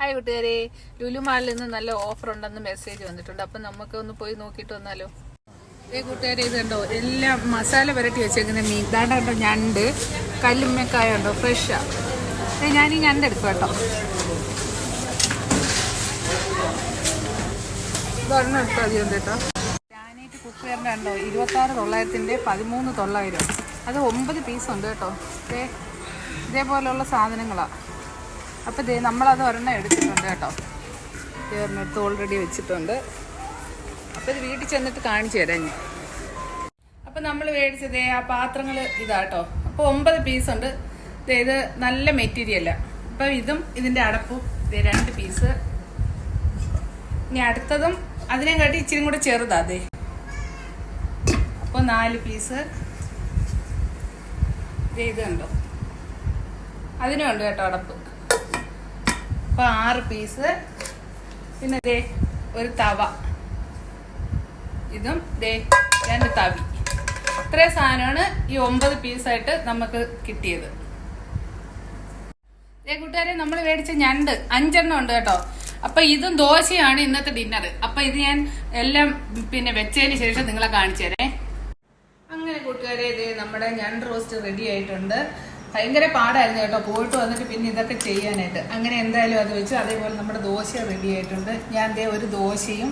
Hi കൂട്ടുകാരെ. ലുലു മാളിൽ നിന്ന് നല്ല ഓഫർ ഉണ്ടെന്ന് മെസ്സേജ് വന്നിട്ടുണ്ട്. അപ്പം നമുക്ക് ഒന്ന് പോയി നോക്കിയിട്ട് വന്നാലോ. ഏ കൂട്ടുകാരെ ഇത് കണ്ടോ? എല്ലാം മസാല പുരട്ടി വെച്ചേക്കുന്ന മീൻ. ദാണ്ട ഞണ്ട് കല്ലുമ്മക്കായ ഉണ്ടോ ഫ്രഷാ ഏ ഞാൻ ഈ ഞണ്ട് എടുക്കും കേട്ടോ. ഇതൊരെണ്ണം എടുത്താൽ മതി കേട്ടോ? ഗ്രാനൈറ്റ് കുക്ക് വെയറിന്റെ ഉണ്ടോ ഇരുപത്താറ് തൊള്ളായിരത്തിന്റെ പതിമൂന്ന് തൊള്ളായിരം. അത് ഒമ്പത് പീസ് ഉണ്ട് കേട്ടോ. ഇതേപോലെയുള്ള സാധനങ്ങളാണ് അപ്പോൾ ദേ നമ്മളത് ഒരെണ്ണം എടുത്തിട്ടുണ്ട് കേട്ടോ. ഒരെണ്ണം ഓൾറെഡി വെച്ചിട്ടുണ്ട്. അപ്പോൾ ഇത് വീട്ടിൽ ചെന്നിട്ട് കാണിച്ചു തരാം ഞാൻ. അപ്പോൾ നമ്മൾ മേടിച്ചത് ആ പാത്രങ്ങൾ ഇതാട്ടോ അപ്പോൾ ഒമ്പത് പീസ് ഉണ്ട്. ദേ ഇത് നല്ല മെറ്റീരിയലാണ് അപ്പം ഇതും ഇതിന്റെ അടപ്പും ദേ രണ്ട് പീസ് ഇനി അടുത്തതും അതിനെ കാട്ടി ഇച്ചിരി കൂടെ ചെറുതാ അതെ അപ്പോൾ നാല് പീസ് ഇത് കണ്ടോ? അതിനും ഉണ്ട് കേട്ടോ അടപ്പ്. അപ്പോൾ ആറ് പീസ് പിന്നെ ദേ ഒരു തവ. ഇതും ദേ രണ്ട് തവി. ഇത്രയും സാധനമാണ് ഈ ഒമ്പത് പീസായിട്ട് നമുക്ക് കിട്ടിയത്. ഏ കൂട്ടുകാരെ നമ്മൾ മേടിച്ച ഞണ്ട് അഞ്ചെണ്ണം ഉണ്ട് കേട്ടോ. അപ്പൊ ഇതും ദോശയാണ് ഇന്നത്തെ ഡിന്നർ അപ്പൊ ഇത് ഞാൻ എല്ലാം പിന്നെ വെച്ചതിന് ശേഷം നിങ്ങളെ കാണിച്ചു തരേ. അങ്ങനെ കൂട്ടുകാരെ ഇത് നമ്മുടെ ഞണ്ട് റോസ്റ്റ് റെഡി ആയിട്ടുണ്ട്. ഭയങ്കര പാടായിരുന്നു കേട്ടോ. പോയിട്ട് വന്നിട്ട് പിന്നെ ഇതൊക്കെ ചെയ്യാനായിട്ട്. അങ്ങനെ എന്തായാലും അത് വെച്ച് അതേപോലെ നമ്മുടെ ദോശ റെഡി ആയിട്ടുണ്ട്. ഞാൻ ദേ ഒരു ദോശയും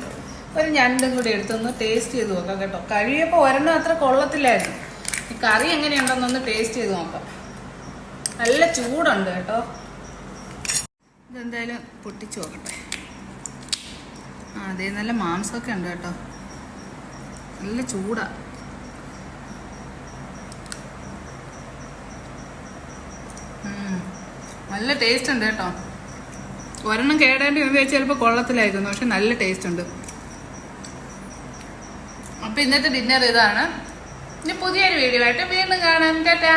ഒരു ഞണ്ടും കൂടി എടുത്തൊന്ന് ടേസ്റ്റ് ചെയ്ത് നോക്കാം കേട്ടോ. കഴിയപ്പോൾ ഒരെണ്ണം അത്ര കൊള്ളത്തില്ലായിരുന്നു. ഈ കറി എങ്ങനെയുണ്ടെന്നൊന്ന് ടേസ്റ്റ് ചെയ്ത് നോക്കാം. നല്ല ചൂടുണ്ട് കേട്ടോ. ഇതെന്തായാലും പൊട്ടിച്ചു നോക്കട്ടെ. ആ അതേ നല്ല മാംസമൊക്കെ ഉണ്ട് കേട്ടോ. നല്ല ചൂടാ. നല്ല ടേസ്റ്റ് ഉണ്ട് കേട്ടോ. ഒരെണ്ണം കേടേണ്ടി വന്നു ചിലപ്പോൾ കൊള്ളത്തിലായിരുന്നു പക്ഷെ നല്ല ടേസ്റ്റ് ഉണ്ട്. അപ്പൊ ഇന്നത്തെ ഡിന്നർ ഇതാണ്. ഇനി പുതിയൊരു വീഡിയോ ആയിട്ട് വീണ്ടും കാണാം. ടാറ്റാ.